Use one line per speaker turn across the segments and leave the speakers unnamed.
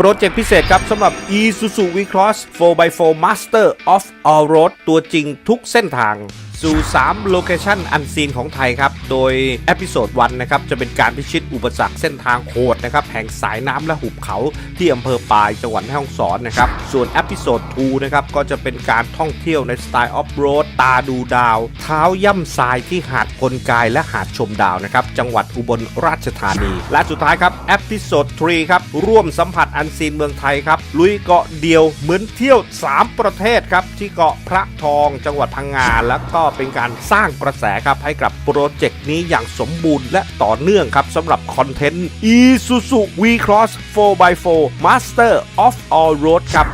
โปรเจกต์พิเศษครับสำหรับ Isuzu V-Cross 4x4 Master of All Road ตัวจริงทุกเส้นทาง สู่ 3 โลเคชันอันซีนของไทยครับ โดยเอพิโซด1นะครับ จะเป็นการพิชิตอุปสรรคเส้นทางโหดนะครับ แห่งสายน้ำและหุบเขาที่อำเภอปายจังหวัดแม่ฮ่องสอนนะครับ ส่วนเอพิโซด2นะครับ ก็จะเป็นการท่องเที่ยวในสไตล์ออฟโรดตาดูดาว เท้าย่ำทรายที่หาดพลกายและหาดชมดาวนะครับ จังหวัดอุบลราชธานี และสุดท้ายครับเอพิโซด3ครับ ร่วมสัมผัสอันซีนเมืองไทยครับ ลุยเกาะเดียวเหมือนเที่ยว 3 ประเทศครับที่เกาะพระทองจังหวัดพังงาแล้วก็เป็นการสร้างกระแสครับให้กับโปรเจกต์นี้อย่างสมบูรณ์และต่อเนื่องครับสำหรับคอนเทนต์ Isuzu V-Cross 4x4 Master of All Road ครับ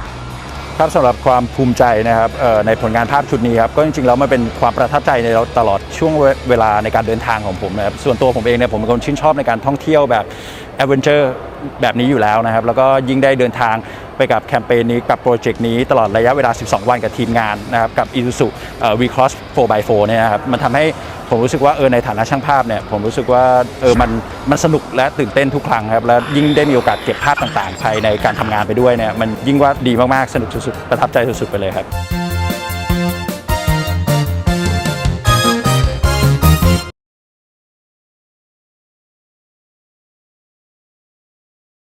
ครับสำหรับความภูมิใจนะครับในผลงานภาพชุดนี้ครับก็จริงๆแล้วมันเป็นความประทับใจในเราตลอดช่วงเวลาในการเดินทางของผมนะครับส่วนตัวผมเองเนี่ยผมเป็นคนชื่นชอบในการท่องเที่ยวแบบแอดเวนเจอร์แบบนี้อยู่แล้วนะครับแล้วก็ยิ่งได้เดินทาง ไปกับแคมเปญนี้กับโปรเจกต์นี้ตลอดระยะเวลา 12 วันกับทีมงานนะครับกับ Isuzu เอ่อ V-Cross 4x4 เนี่ยนะครับมันทำให้ผมรู้สึกว่าเออในฐานะช่างภาพเนี่ยผมรู้สึกว่าเออมันมันสนุกและตื่นเต้นทุกครั้งครับและยิ่งได้มีโอกาสเก็บภาพต่างๆ ภายในการทำงานไปด้วยเนี่ยมันยิ่งว่าดีมากๆสนุกสุดๆประทับใจสุดๆไปเลยครับ